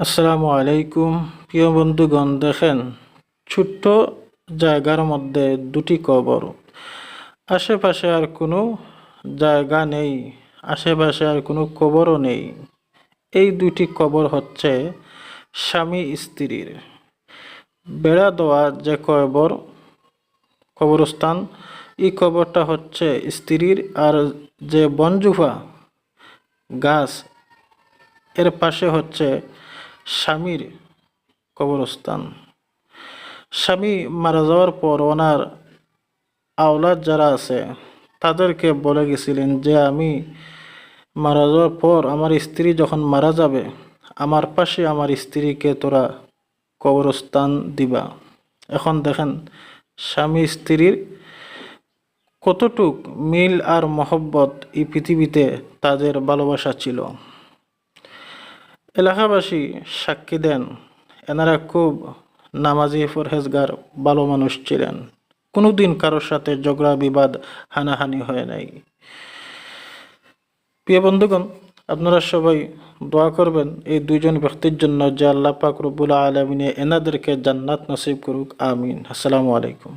আসসালামু আলাইকুম। প্রিয় বন্ধুগণ, দেখেন, ছোট্ট জায়গার মধ্যে দুটি কবর। আশেপাশে আর কোনো জায়গা নেই, আশেপাশে আর কোনো কবরও নেই। এই দুটি কবর হচ্ছে স্বামী স্ত্রীর। বেড়া দেওয়া যে কবর, কবরস্থান, এই কবরটা হচ্ছে স্ত্রীর। আর যে বনজুফা গাছ, এর পাশে হচ্ছে স্বামীর কবরস্থান। স্বামী মারা যাওয়ার পর ওনার আওলাদ যারা আছে, তাদেরকে বলে গেছিলেন যে, আমি মারা যাওয়ার পর আমার স্ত্রী যখন মারা যাবে, আমার পাশে আমার স্ত্রীকে তোরা কবরস্থান দিবা। এখন দেখেন, স্বামী স্ত্রীর কতটুক মিল আর মহব্বত এই পৃথিবীতে তাদের ভালোবাসা ছিল। এলাকাবাসী সাক্ষী দেন, এনারা খুব নামাজি ফরহেজগার ভালো মানুষ ছিলেন। কোনোদিন কারোর সাথে ঝগড়া, বিবাদ, হানাহানি হয় নাই। প্রিয় বন্ধুগণ, আপনারা সবাই দোয়া করবেন এই দুইজন ব্যক্তির জন্য যে আল্লাহ পাক রব্বুল আলমিনে এনাদেরকে জান্নাত নসিব করুক, আমিন। আসসালামু আলাইকুম।